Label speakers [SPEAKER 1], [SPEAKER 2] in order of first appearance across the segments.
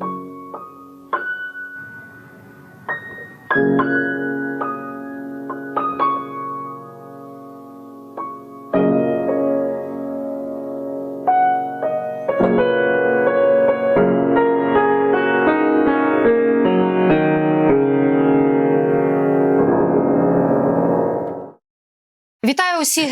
[SPEAKER 1] Вітаю усіх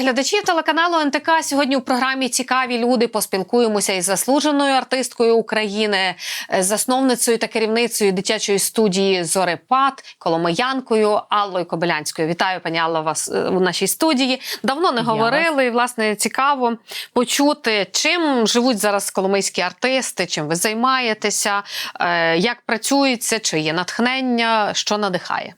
[SPEAKER 1] глядачів телеканалу НТК. Сьогодні у програмі Цікаві люди поспілкуємося із заслуженою артисткою України, е, засновницею та керівницею дитячої студії Зорепад, коломиянкою Аллою Кобилянською. Вітаю, пані Алла, вас е, у нашій студії. Давно не
[SPEAKER 2] Я
[SPEAKER 1] говорили. І, власне, цікаво почути, чим живуть зараз коломийські артисти, чим ви займаєтеся, е, як працюється, чи є натхнення, що надихає.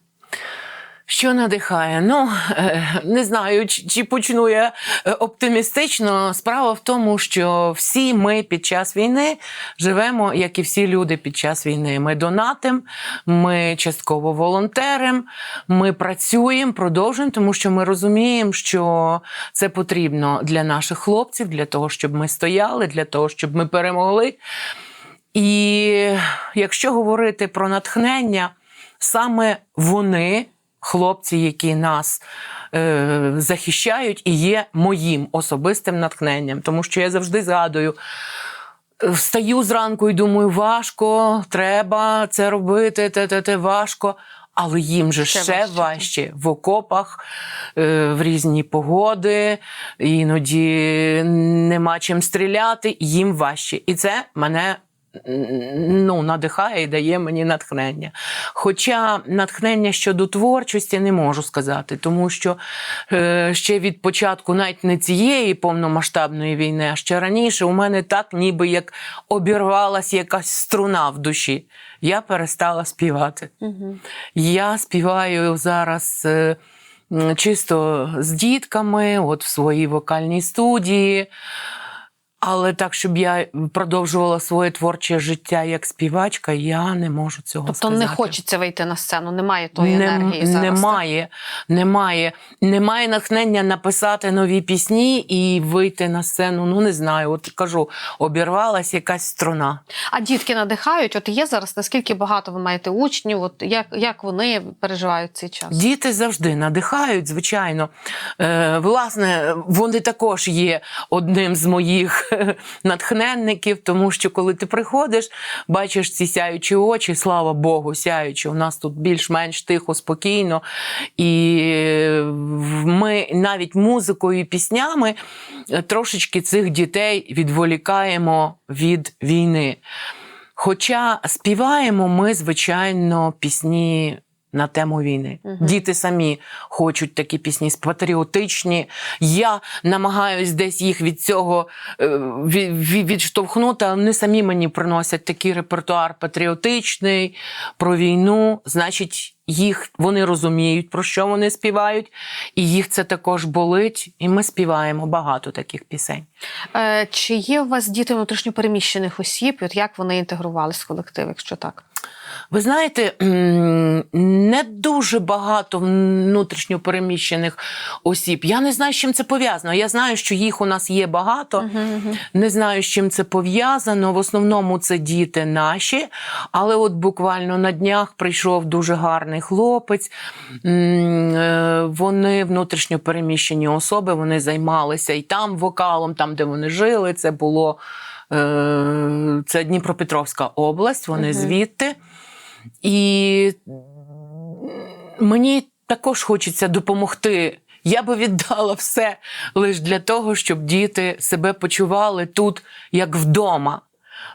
[SPEAKER 2] Що надихає? Ну е, не знаю, чи, почну я е, оптимістично. Справа в тому, що всі ми під час війни живемо, як і всі люди під час війни. Ми донатим, ми частково волонтерим, ми працюємо, продовжуємо, тому що ми розуміємо, що це потрібно для наших хлопців, для того, щоб ми стояли, для того, щоб ми перемогли. І якщо говорити про натхнення, саме вони, хлопці, які нас е, захищають, і є моїм особистим натхненням. Тому що я завжди згадую. Встаю зранку і думаю, важко, треба це робити, те, те, те важко. Але їм же
[SPEAKER 1] Ще
[SPEAKER 2] ще,
[SPEAKER 1] важче,
[SPEAKER 2] важче, в окопах, е, в різні погоди, іноді нема чим стріляти, їм важче. І це мене ну, надихає і дає мені натхнення. Хоча натхнення щодо творчості не можу сказати, тому що е, ще від початку, навіть не цієї повномасштабної війни, а ще раніше, у мене так ніби як обірвалася якась струна в душі. Я перестала співати.
[SPEAKER 1] Угу.
[SPEAKER 2] Я співаю зараз е, чисто з дітками, от в своїй вокальній студії. Але так, щоб я продовжувала своє творче життя як співачка, я не можу цього
[SPEAKER 1] Тобто
[SPEAKER 2] сказати.
[SPEAKER 1] не хочеться вийти на сцену, немає тої
[SPEAKER 2] Нем-
[SPEAKER 1] енергії зараз. так?
[SPEAKER 2] Немає, немає, немає натхнення написати нові пісні і вийти на сцену. Ну не знаю. От кажу, обірвалась якась струна.
[SPEAKER 1] А дітки надихають. От є зараз наскільки багато ви маєте учнів? От як, як вони переживають цей час?
[SPEAKER 2] Діти завжди надихають, звичайно. Е, власне, вони також є одним з моїх натхненників, тому що коли ти приходиш, бачиш ці сяючі очі, слава Богу, сяючі. У нас тут більш-менш тихо, спокійно. І ми навіть музикою і піснями е, трошечки цих дітей відволікаємо від війни. Хоча співаємо ми, звичайно, пісні на тему війни.
[SPEAKER 1] Мгм.
[SPEAKER 2] Діти самі хочуть такі пісні патріотичні. Я намагаюсь десь їх від цього е, від, від, відштовхнути, але вони самі мені приносять такий репертуар патріотичний про війну. Значить, їх вони розуміють, про що вони співають, і їх це також болить. І ми співаємо багато таких пісень.
[SPEAKER 1] Е, чи є у вас діти внутрішньопереміщених осіб? От як вони інтегрувалися в колектив, якщо так?
[SPEAKER 2] Ви знаєте, не дуже багато внутрішньо переміщених осіб. Я не знаю, з чим це пов'язано. Я знаю, що їх у нас є багато. Не знаю, з чим це пов'язано. В основному це діти наші. Але от буквально на днях прийшов дуже гарний хлопець. Е, Вони внутрішньо переміщені особи, вони займалися і там вокалом, там, де вони жили. Це було. е, Це Дніпропетровська область, вони звідти. І мені також хочеться допомогти. Я би віддала все лише для того, щоб діти себе почували тут як вдома.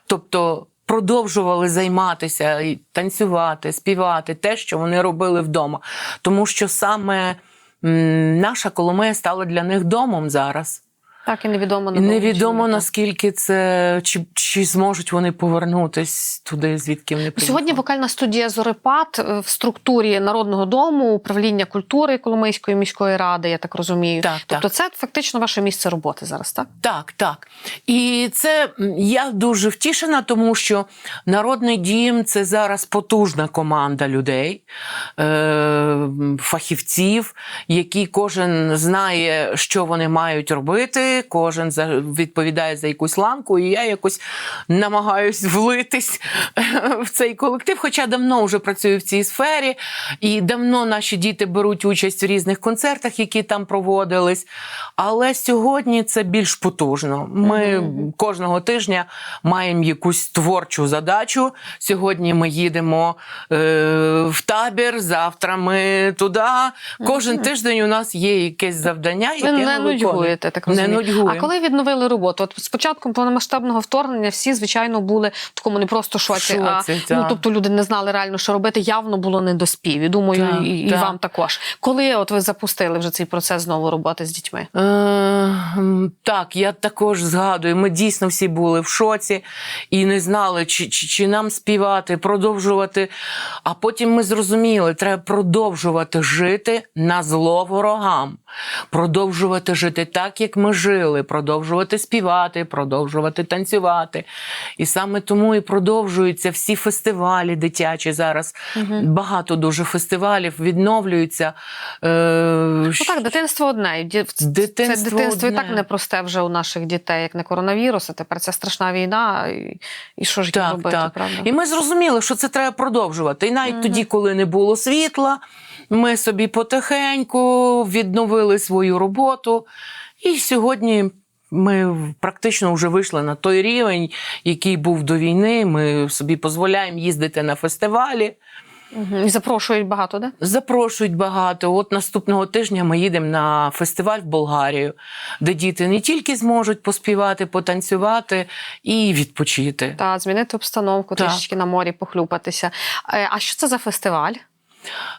[SPEAKER 2] Тобто продовжували займатися, і танцювати, співати, те, що вони робили вдома. Тому що саме наша Коломия стала для них домом зараз.
[SPEAKER 1] Так, і невідомо
[SPEAKER 2] І невідомо
[SPEAKER 1] чи
[SPEAKER 2] наскільки це чи, чи зможуть вони повернутись туди, звідки вони приїхали.
[SPEAKER 1] Сьогодні вокальна студія Зорепад е, в структурі Народного дому, управління культури Коломийської міської ради, я так розумію.
[SPEAKER 2] Так,
[SPEAKER 1] тобто, це фактично ваше місце роботи зараз, так?
[SPEAKER 2] Так, так. І це я дуже втішена, тому що народний дім це зараз потужна команда людей, е, фахівців, які кожен знає, що вони мають робити, кожен за, відповідає за якусь ланку, і я якось намагаюсь влитись в цей колектив. Хоча давно вже працюю в цій сфері, і давно наші діти беруть участь в різних концертах, які там проводились. Але сьогодні це більш потужно. Ми кожного тижня маємо якусь творчу задачу. Сьогодні ми їдемо е, в табір, завтра ми туди. Кожен тиждень у нас є якесь завдання, яке ми
[SPEAKER 1] не нудьгуєте, так
[SPEAKER 2] Не
[SPEAKER 1] розумію.
[SPEAKER 2] нудьгуємо.
[SPEAKER 1] А коли відновили роботу? От з початком повномасштабного вторгнення всі, звичайно, були в такому не просто шоці,
[SPEAKER 2] В
[SPEAKER 1] а
[SPEAKER 2] шоці,
[SPEAKER 1] ну, тобто люди не знали реально, що робити. Явно було не до спів. І думаю,
[SPEAKER 2] Так,
[SPEAKER 1] і, і вам також. Коли от ви запустили вже цей процес знову роботи з дітьми?
[SPEAKER 2] Е, так, я також згадую. Ми дійсно всі були в шоці і не знали, чи, чи, чи нам співати, продовжувати. А потім ми зрозуміли, треба продовжувати жити на зло ворогам, продовжувати жити так, як ми жили, продовжувати співати, продовжувати танцювати. І саме тому і продовжуються всі фестивалі дитячі зараз. Багато дуже фестивалів відновлюються. Е,
[SPEAKER 1] Ну так, дитинство одне.
[SPEAKER 2] Дитинство
[SPEAKER 1] це дитинство і так непросте вже у наших дітей, як не коронавірус, а тепер ця страшна війна. І, і що ж
[SPEAKER 2] Так,
[SPEAKER 1] робити,
[SPEAKER 2] так.
[SPEAKER 1] правда?
[SPEAKER 2] І ми зрозуміли, що це треба продовжувати. І навіть тоді, коли не було світла, ми собі потихеньку відновили свою роботу. І сьогодні ми практично вже вийшли на той рівень, який був до війни. Ми собі дозволяємо їздити на фестивалі.
[SPEAKER 1] І запрошують багато, де?
[SPEAKER 2] Запрошують багато. От наступного тижня ми їдемо на фестиваль в Болгарію, де діти не тільки зможуть поспівати, потанцювати і відпочити.
[SPEAKER 1] Та змінити обстановку,
[SPEAKER 2] Так.
[SPEAKER 1] трішечки на морі похлюпатися. Е, А що це за фестиваль?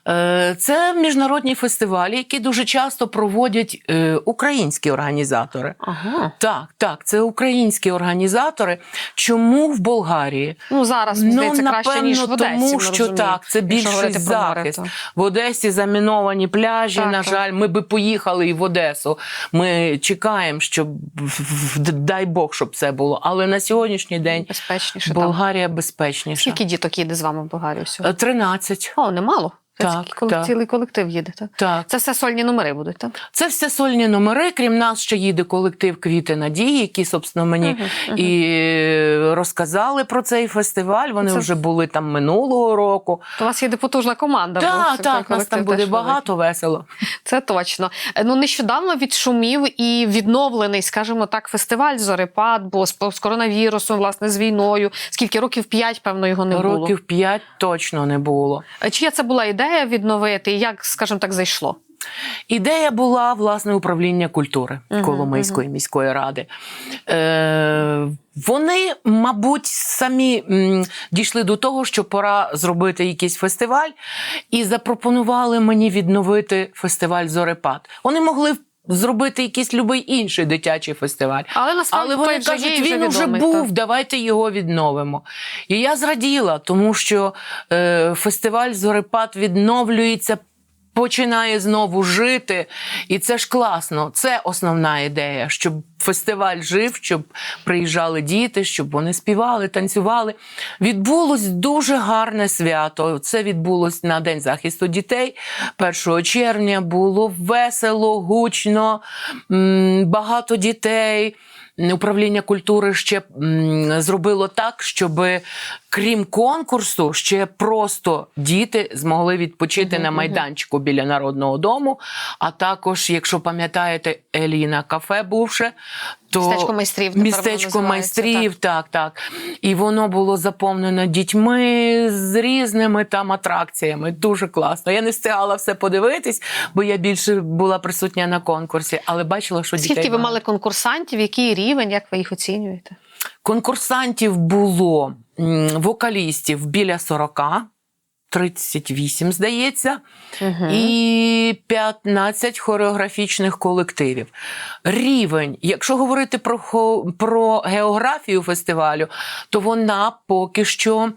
[SPEAKER 2] Е, Це міжнародні фестивалі, які дуже часто проводять е, українські організатори.
[SPEAKER 1] Ага.
[SPEAKER 2] Так, так, це українські організатори. Чому в Болгарії?
[SPEAKER 1] Ну зараз здається краще ніж в Одесі.
[SPEAKER 2] тому що так, це більший
[SPEAKER 1] море,
[SPEAKER 2] захист. В Одесі заміновані пляжі.
[SPEAKER 1] Так,
[SPEAKER 2] на
[SPEAKER 1] так.
[SPEAKER 2] жаль, ми би поїхали і в Одесу. Ми чекаємо, щоб дай Бог, щоб це було. Але на сьогоднішній день
[SPEAKER 1] Безпечніше там.
[SPEAKER 2] Болгарія безпечніша.
[SPEAKER 1] Скільки діток їде з вами в Болгарію всього?
[SPEAKER 2] 13.
[SPEAKER 1] О, немало.
[SPEAKER 2] Так,
[SPEAKER 1] колек-
[SPEAKER 2] так.
[SPEAKER 1] цілий колектив їде. Так?
[SPEAKER 2] Так.
[SPEAKER 1] Це все сольні номери будуть, так?
[SPEAKER 2] Це все сольні номери. Крім нас, ще їде колектив Квіти Надії, які, собственно, мені
[SPEAKER 1] Мгм, мгм.
[SPEAKER 2] і розказали про цей фестиваль. Вони
[SPEAKER 1] Це-
[SPEAKER 2] вже були там минулого року.
[SPEAKER 1] То у вас є потужна команда.
[SPEAKER 2] Так, так, нас там буде
[SPEAKER 1] багато великий.
[SPEAKER 2] багато весело.
[SPEAKER 1] Це точно. Е, Ну нещодавно відшумів і відновлений, скажімо так, фестиваль Зорепад, бо з, з коронавірусом, власне, з війною. Скільки років п'ять, певно, його не було.
[SPEAKER 2] Років п'ять точно не було.
[SPEAKER 1] Е, Чия це була ідея відновити? І як, скажімо так, зайшло?
[SPEAKER 2] Ідея була власне управління культури Коломийської міської ради. Е, вони, мабуть, самі м, дійшли до того, що пора зробити якийсь фестиваль, і запропонували мені відновити фестиваль Зорепад. Вони могли зробити якийсь любий інший дитячий фестиваль.
[SPEAKER 1] Але насправді
[SPEAKER 2] Але вони
[SPEAKER 1] вже
[SPEAKER 2] кажуть,
[SPEAKER 1] вже
[SPEAKER 2] він
[SPEAKER 1] відомий,
[SPEAKER 2] був,
[SPEAKER 1] так.
[SPEAKER 2] давайте його відновимо. І я зраділа, тому що е, фестиваль Зорепад відновлюється. Починає знову жити, і це ж класно. Це основна ідея, щоб фестиваль жив, щоб приїжджали діти, щоб вони співали, танцювали. Відбулось дуже гарне свято. Це відбулось на День захисту дітей 1 червня. Було весело, гучно, багато дітей. Управління культури ще зробило так, щоб крім конкурсу, ще просто діти змогли відпочити на майданчику біля народного дому. А також, якщо пам'ятаєте, Еліна кафе бувше, то
[SPEAKER 1] Містечко майстрів,
[SPEAKER 2] містечко майстрів, так, так. І воно було заповнено дітьми з різними там атракціями. Дуже класно. Я не встигала все подивитись, бо я більше була присутня на конкурсі, але бачила, що дітей
[SPEAKER 1] Скільки ви мали конкурсантів, який рівень, як ви їх оцінюєте?
[SPEAKER 2] Конкурсантів було вокалістів біля 40, 38, здається,
[SPEAKER 1] Угу.
[SPEAKER 2] і 15 хореографічних колективів. Рівень, якщо говорити про, про географію фестивалю, то вона поки що.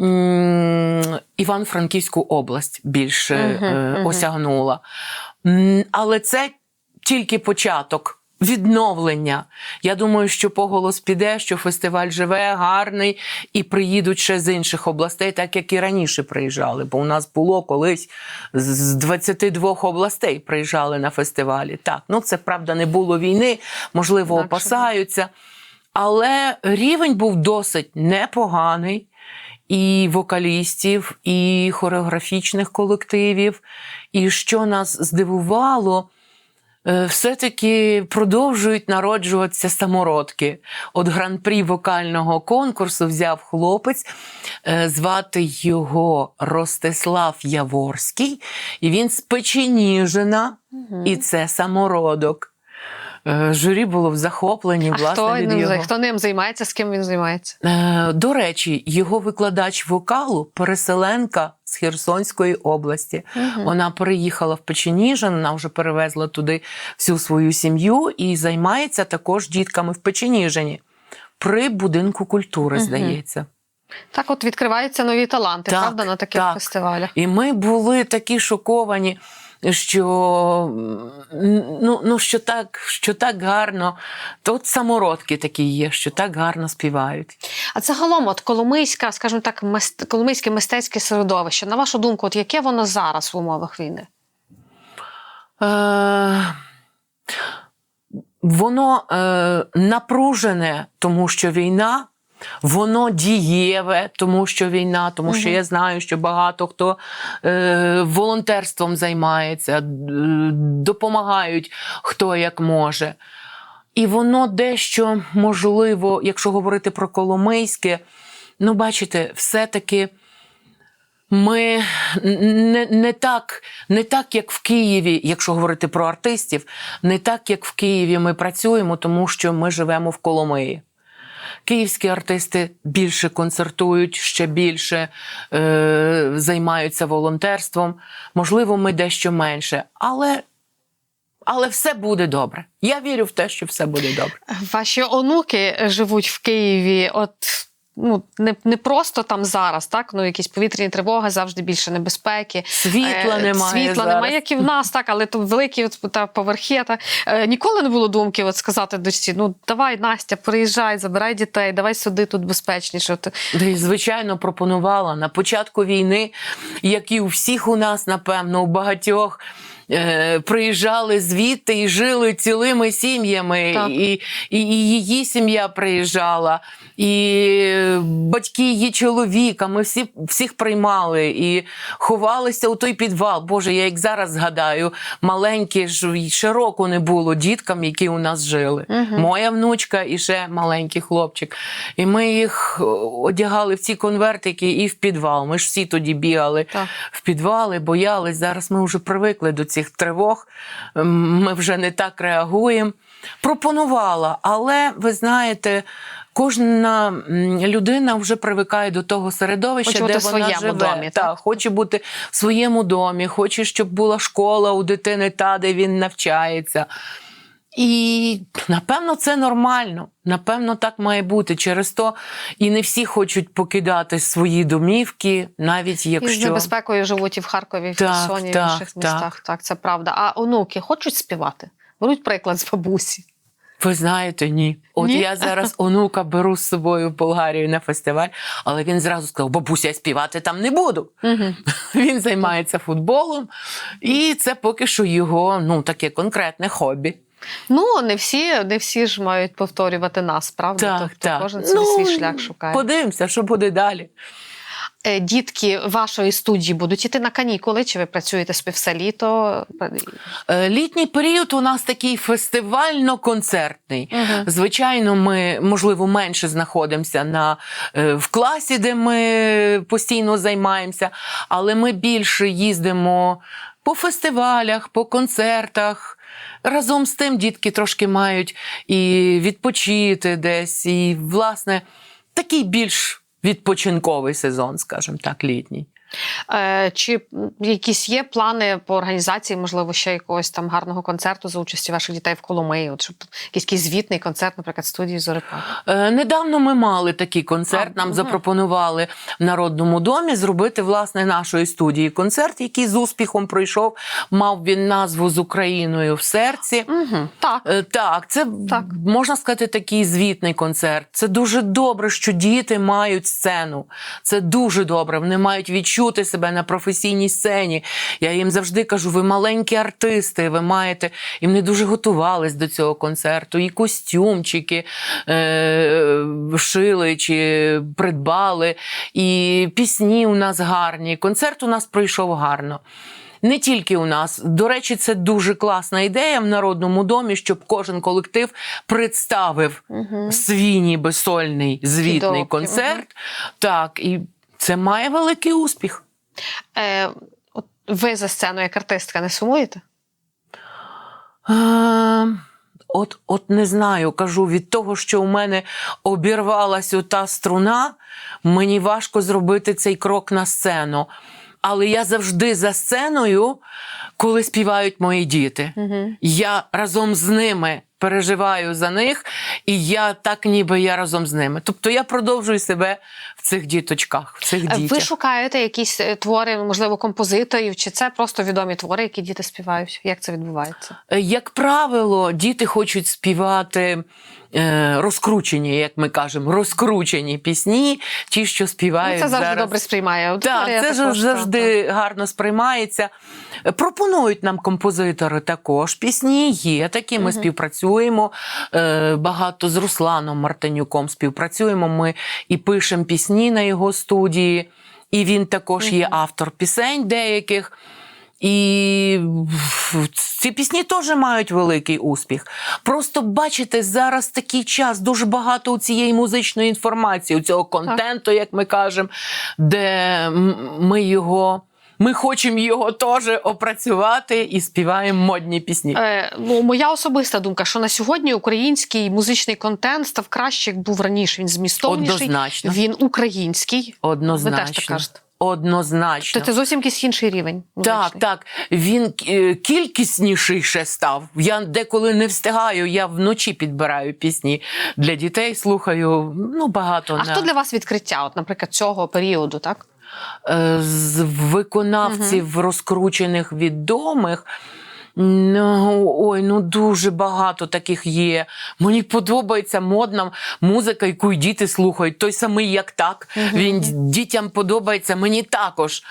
[SPEAKER 2] м, Івано-Франківську область більше
[SPEAKER 1] Мгм,
[SPEAKER 2] е,
[SPEAKER 1] мгм.
[SPEAKER 2] осягнула. Але це тільки початок відновлення. Я думаю, що поголос піде, що фестиваль живе, гарний, і приїдуть ще з інших областей, так як і раніше приїжджали. Бо у нас було колись з 22 областей приїжджали на фестивалі. Так, ну це правда не було війни, можливо,
[SPEAKER 1] Інакше
[SPEAKER 2] опасаються. Але рівень був досить непоганий. І вокалістів, і хореографічних колективів. І що нас здивувало, все-таки продовжують народжуватися самородки. От гран-прі вокального конкурсу взяв хлопець, е, звати його Ростислав Яворський, і він з Печеніжина, і це самородок. Е, Журі було в захопленні,
[SPEAKER 1] А
[SPEAKER 2] власне,
[SPEAKER 1] хто,
[SPEAKER 2] від
[SPEAKER 1] ним,
[SPEAKER 2] його.
[SPEAKER 1] хто ним займається, з ким він займається?
[SPEAKER 2] Е, До речі, його викладач вокалу переселенка з Херсонської області. Вона переїхала в Печеніжин, вона вже перевезла туди всю свою сім'ю і займається також дітками в Печеніжині при будинку культури,
[SPEAKER 1] Мгм.
[SPEAKER 2] здається.
[SPEAKER 1] Так, от відкриваються нові таланти,
[SPEAKER 2] Так,
[SPEAKER 1] правда, на таких
[SPEAKER 2] так.
[SPEAKER 1] фестивалях.
[SPEAKER 2] І ми були такі шоковані. Що ну, ну що так, що так гарно, тут самородки такі є, що так гарно співають.
[SPEAKER 1] А загалом, от Коломийська, скажімо так, мист... Коломийське мистецьке середовище. На вашу думку, от яке воно зараз в умовах війни?
[SPEAKER 2] Е, воно е, напружене, тому що війна. Воно дієве, тому що війна, тому що я знаю, що багато хто е, волонтерством займається, допомагають хто як може. І воно дещо можливо, якщо говорити про Коломийське, ну, бачите, все-таки ми не, не, так, не так, як в Києві, якщо говорити про артистів, не так, як в Києві ми працюємо, тому що ми живемо в Коломиї. Київські артисти більше концертують, ще більше е, займаються волонтерством. Можливо, ми дещо менше, але, але все буде добре. Я вірю в те, що все буде добре.
[SPEAKER 1] Ваші онуки живуть в Києві. От ну не, не просто там зараз, так ну якісь повітряні тривоги, завжди більше небезпеки.
[SPEAKER 2] Світла
[SPEAKER 1] Е,
[SPEAKER 2] немає.
[SPEAKER 1] Світла
[SPEAKER 2] зараз.
[SPEAKER 1] немає, як і в нас, так, але то великі от, та поверхи. Та, е, ніколи не було думки от, сказати дочці: ну давай, Настя, приїжджай, забирай дітей, давай сюди, тут безпечніше. От,
[SPEAKER 2] і, звичайно, пропонувала на початку війни, як і у всіх у нас, напевно, у багатьох. Е, Приїжджали звідти і жили цілими сім'ями, і, і, і її сім'я приїжджала, і батьки її чоловіка. Ми всі, всіх приймали і ховалися у той підвал. Боже, я як зараз згадаю, маленькі ж року не було діткам, які у нас жили.
[SPEAKER 1] Мгм.
[SPEAKER 2] Моя внучка і ще маленький хлопчик. І ми їх одягали в ці конвертики і в підвал. Ми ж всі тоді бігали
[SPEAKER 1] Так.
[SPEAKER 2] в підвали, боялись. Зараз ми вже привикли до цих тривог. Ми вже не так реагуємо. Пропонувала, але ви знаєте. Кожна людина вже привикає до того середовища,
[SPEAKER 1] Хоче
[SPEAKER 2] де
[SPEAKER 1] бути
[SPEAKER 2] вона
[SPEAKER 1] своєму
[SPEAKER 2] живе.
[SPEAKER 1] домі, так?
[SPEAKER 2] Так, хоче бути в своєму домі, хоче, щоб була школа у дитини, та де він навчається. І напевно це нормально. Напевно, так має бути. Через то і не всі хочуть покидати свої домівки, навіть
[SPEAKER 1] І з
[SPEAKER 2] якщо
[SPEAKER 1] небезпекою живуть і в Харкові, і в
[SPEAKER 2] Так,
[SPEAKER 1] Херсоні, і в інших
[SPEAKER 2] так.
[SPEAKER 1] містах. Так, це правда. А онуки хочуть співати? Беруть приклад з бабусі.
[SPEAKER 2] ви знаєте, ні. От
[SPEAKER 1] Ні?
[SPEAKER 2] я зараз онука беру з собою в Болгарію на фестиваль, але він зразу сказав: бабуся, я співати там не буду.
[SPEAKER 1] Угу.
[SPEAKER 2] Він займається футболом, і це поки що його ну таке конкретне хобі.
[SPEAKER 1] Ну, не всі, не всі ж мають повторювати нас, правда?
[SPEAKER 2] Так,
[SPEAKER 1] тобто
[SPEAKER 2] так.
[SPEAKER 1] кожен
[SPEAKER 2] Ну,
[SPEAKER 1] свій шлях шукає.
[SPEAKER 2] Подивимося, що буде далі.
[SPEAKER 1] Е, Дітки вашої студії будуть іти на канікули, чи ви працюєте собі все літо?
[SPEAKER 2] Е, Літній період у нас такий фестивально-концертний.
[SPEAKER 1] Мгм.
[SPEAKER 2] Звичайно, ми, можливо, менше знаходимося на, е, в класі, де ми постійно займаємося, але ми більше їздимо по фестивалях, по концертах. Разом з тим дітки трошки мають і відпочити десь, і, власне, такий більш відпочинковий сезон, скажімо так, літній.
[SPEAKER 1] Е, чи якісь є плани по організації, можливо, ще якогось там гарного концерту за участі ваших дітей в Коломиї? От щоб якийсь звітний концерт, наприклад, студії Зорепад?
[SPEAKER 2] Е, Недавно ми мали такий концерт.
[SPEAKER 1] А,
[SPEAKER 2] Нам
[SPEAKER 1] мгм.
[SPEAKER 2] запропонували в Народному домі зробити власне нашої студії концерт, який з успіхом пройшов. Мав він назву з Україною в серці.
[SPEAKER 1] Угу. Так.
[SPEAKER 2] Е, Так, це
[SPEAKER 1] Так.
[SPEAKER 2] можна сказати такий звітний концерт. Це дуже добре, що діти мають сцену. Це дуже добре. Вони мають відчути себе на професійній сцені. Я їм завжди кажу: ви маленькі артисти, ви маєте. І вони дуже готувались до цього концерту. І костюмчики е- шили чи придбали, і пісні у нас гарні. Концерт у нас пройшов гарно. Не тільки у нас. До речі, це дуже класна ідея в Народному домі, щоб кожен колектив представив
[SPEAKER 1] Угу.
[SPEAKER 2] свій ніби сольний звітний
[SPEAKER 1] Кідок,
[SPEAKER 2] концерт. Так, і це має великий успіх.
[SPEAKER 1] Е, от ви за сцену як артистка не сумуєте?
[SPEAKER 2] А, от, от не знаю, кажу, від того, що у мене обірвалась ота струна, мені важко зробити цей крок на сцену. Але я завжди за сценою, коли співають мої діти.
[SPEAKER 1] Угу.
[SPEAKER 2] Я разом з ними переживаю за них, і я так ніби я разом з ними. Тобто я продовжую себе цих діточках, в цих
[SPEAKER 1] Ви шукаєте якісь е, твори, можливо, композиторів, чи це просто відомі твори, які діти співають? Як це відбувається?
[SPEAKER 2] Е, Як правило, діти хочуть співати е, розкручені, як ми кажемо, розкручені пісні, ті, що співають
[SPEAKER 1] Ну, це завжди
[SPEAKER 2] зараз.
[SPEAKER 1] добре сприймає.
[SPEAKER 2] Так, це
[SPEAKER 1] також,
[SPEAKER 2] завжди гарно сприймається. Е, Пропонують нам композитори також пісні. Є такі. Ми
[SPEAKER 1] Мгм.
[SPEAKER 2] співпрацюємо е, багато з Русланом Мартинюком. Співпрацюємо. Ми і пишемо пісні на його студії, і він також є автор пісень деяких. І ці пісні теж мають великий успіх. Просто бачите, зараз такий час, дуже багато у цієї музичної інформації, у цього контенту, як ми кажемо, де ми його. Ми хочемо його теж опрацювати і співаємо модні пісні.
[SPEAKER 1] Е, ну, моя особиста думка, що на сьогодні український музичний контент став краще, як був раніше. Він змістовніший,
[SPEAKER 2] Однозначно.
[SPEAKER 1] він український.
[SPEAKER 2] Однозначно.
[SPEAKER 1] Ви теж так кажете.
[SPEAKER 2] Однозначно.
[SPEAKER 1] Тобто це зовсім якийсь інший рівень.
[SPEAKER 2] Так,
[SPEAKER 1] музичний.
[SPEAKER 2] так. Він е, кількісніший ще став. Я деколи не встигаю, я вночі підбираю пісні для дітей, слухаю ну, багато.
[SPEAKER 1] А
[SPEAKER 2] на-
[SPEAKER 1] хто для вас відкриття, от, наприклад, цього періоду, так?
[SPEAKER 2] Е, з виконавців розкручених відомих. Ну, ой, ну дуже багато таких є. Мені подобається модна музика, яку діти слухають. Той самий, як так. Він дітям подобається, мені також.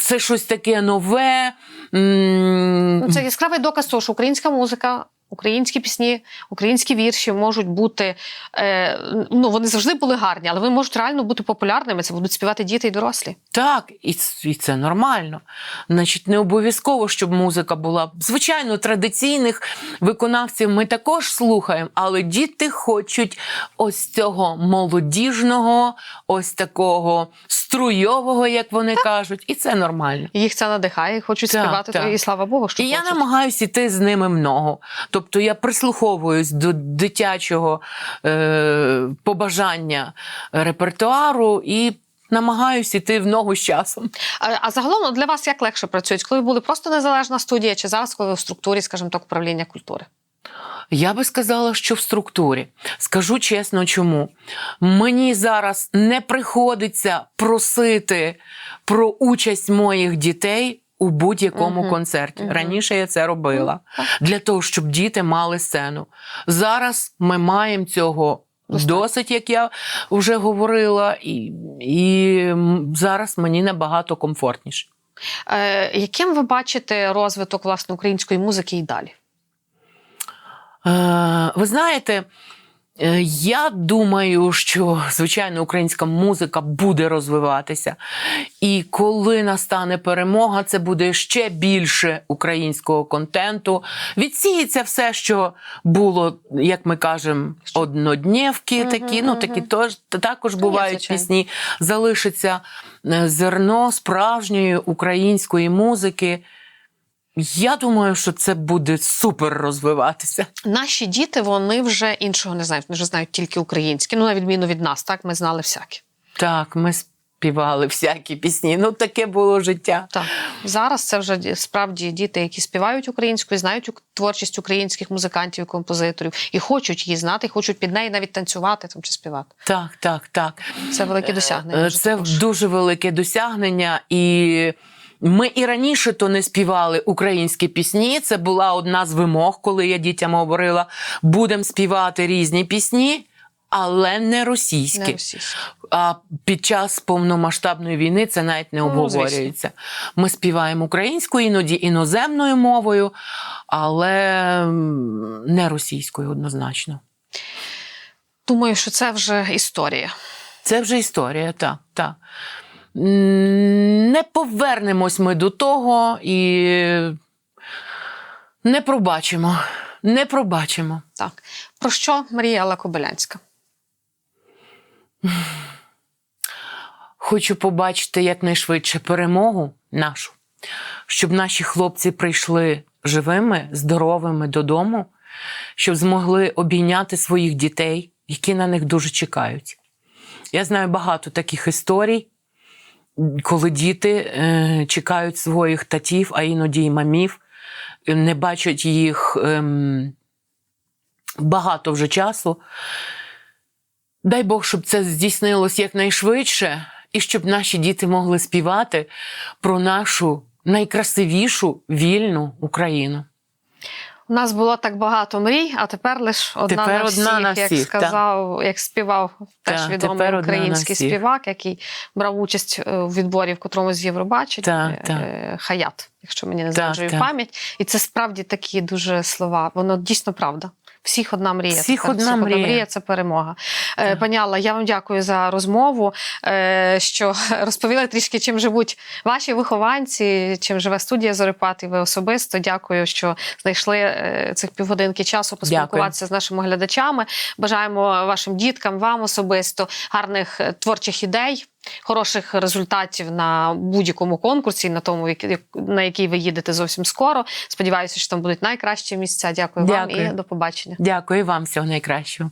[SPEAKER 2] Це щось таке нове.
[SPEAKER 1] Ну, це яскравий доказ того, що українська музика. Українські пісні, українські вірші можуть бути, е, ну вони завжди були гарні, але вони можуть реально бути популярними. Це будуть співати діти і дорослі.
[SPEAKER 2] Так, і, і це нормально. Значить, не обов'язково, щоб музика була. Звичайно, традиційних виконавців ми також слухаємо, але діти хочуть ось цього молодіжного, ось такого струйового, як вони кажуть, і це нормально.
[SPEAKER 1] Їх це надихає, хочуть
[SPEAKER 2] Так,
[SPEAKER 1] співати,
[SPEAKER 2] так.
[SPEAKER 1] і слава Богу, що
[SPEAKER 2] І я
[SPEAKER 1] хочуть.
[SPEAKER 2] намагаюся йти з ними много. Тобто я прислуховуюсь до дитячого е, побажання репертуару і намагаюся йти в ногу з часом.
[SPEAKER 1] А, а загалом для вас як легше працюють? Коли ви були просто незалежна студія, чи зараз, коли ви в структурі, скажімо так, управління культури?
[SPEAKER 2] Я би сказала, що в структурі. Скажу чесно, чому. Мені зараз не приходиться просити про участь моїх дітей у будь-якому
[SPEAKER 1] Мгм,
[SPEAKER 2] концерті.
[SPEAKER 1] мгм.
[SPEAKER 2] Раніше я це робила для того, щоб діти мали сцену. Зараз ми маємо цього. Досить, як я вже говорила, і, і зараз мені набагато комфортніше.
[SPEAKER 1] Е, яким ви бачите розвиток власне української музики і далі?
[SPEAKER 2] Е, ви знаєте, я думаю, що звичайно українська музика буде розвиватися. І коли настане перемога, це буде ще більше українського контенту. Відсіється все, що було, як ми кажемо, однодневки,
[SPEAKER 1] Мгм,
[SPEAKER 2] такі, ну такі тож, також бувають
[SPEAKER 1] звичайно.
[SPEAKER 2] пісні. Залишиться е, зерно справжньої української музики. Я думаю, що це буде супер розвиватися.
[SPEAKER 1] Наші діти вони вже іншого не знають. Вони вже знають тільки українське. Ну, на відміну від нас, так ми знали всяке.
[SPEAKER 2] Так, ми співали всякі пісні. Ну, таке було життя.
[SPEAKER 1] Так зараз це вже справді діти, які співають українською, знають творчість українських музикантів і композиторів, і хочуть її знати, і хочуть під неї навіть танцювати там чи співати.
[SPEAKER 2] Так, так, так.
[SPEAKER 1] Це велике досягнення.
[SPEAKER 2] Е, Це
[SPEAKER 1] також.
[SPEAKER 2] дуже велике досягнення. І ми і раніше то не співали українські пісні. Це була одна з вимог, коли я дітям говорила: будемо співати різні пісні. Але не російські.
[SPEAKER 1] Не російські.
[SPEAKER 2] А під час повномасштабної війни це навіть не
[SPEAKER 1] Ну,
[SPEAKER 2] обговорюється. Ми співаємо українською, іноді іноземною мовою, але не російською однозначно.
[SPEAKER 1] Думаю, що це вже історія.
[SPEAKER 2] Це вже історія, так. так. Не повернемось ми до того і не пробачимо. Не пробачимо.
[SPEAKER 1] Так про що мріяла Кобилянська?
[SPEAKER 2] Хочу побачити якнайшвидше перемогу нашу, щоб наші хлопці прийшли живими, здоровими додому, щоб змогли обійняти своїх дітей, які на них дуже чекають. Я знаю багато таких історій, коли діти е, чекають своїх татів, а іноді й мамів, е, не бачать їх ем, багато вже часу. Дай Бог, щоб це здійснилось якнайшвидше, і щоб наші діти могли співати про нашу найкрасивішу вільну Україну.
[SPEAKER 1] У нас було так багато мрій, а тепер лише одна
[SPEAKER 2] Тепер
[SPEAKER 1] на всіх,
[SPEAKER 2] одна на
[SPEAKER 1] як
[SPEAKER 2] всіх,
[SPEAKER 1] сказав, як співав теж
[SPEAKER 2] Так,
[SPEAKER 1] відомий український співак, який брав участь е, у відборі в котрому з Євробачень,
[SPEAKER 2] Так,
[SPEAKER 1] е, Хаят, якщо мені не зраджує пам'ять. І це справді такі дуже слова. Воно дійсно правда. Всіх одна мрія.
[SPEAKER 2] Всіх
[SPEAKER 1] Тепер
[SPEAKER 2] одна мрія.
[SPEAKER 1] це перемога. Е,
[SPEAKER 2] Так.
[SPEAKER 1] Пані Алла, я вам дякую за розмову, е, що розповіли трішки, чим живуть ваші вихованці, чим живе студія Зорепат, і ви особисто. Дякую, що знайшли е, цих півгодинки часу поспілкуватися з нашими глядачами. Бажаємо вашим діткам, вам особисто гарних творчих ідей. Хороших результатів на будь-якому конкурсі, на тому, на який ви їдете зовсім скоро. Сподіваюся, що там будуть найкращі місця. Дякую, вам і до побачення.
[SPEAKER 2] Дякую вам всього найкращого.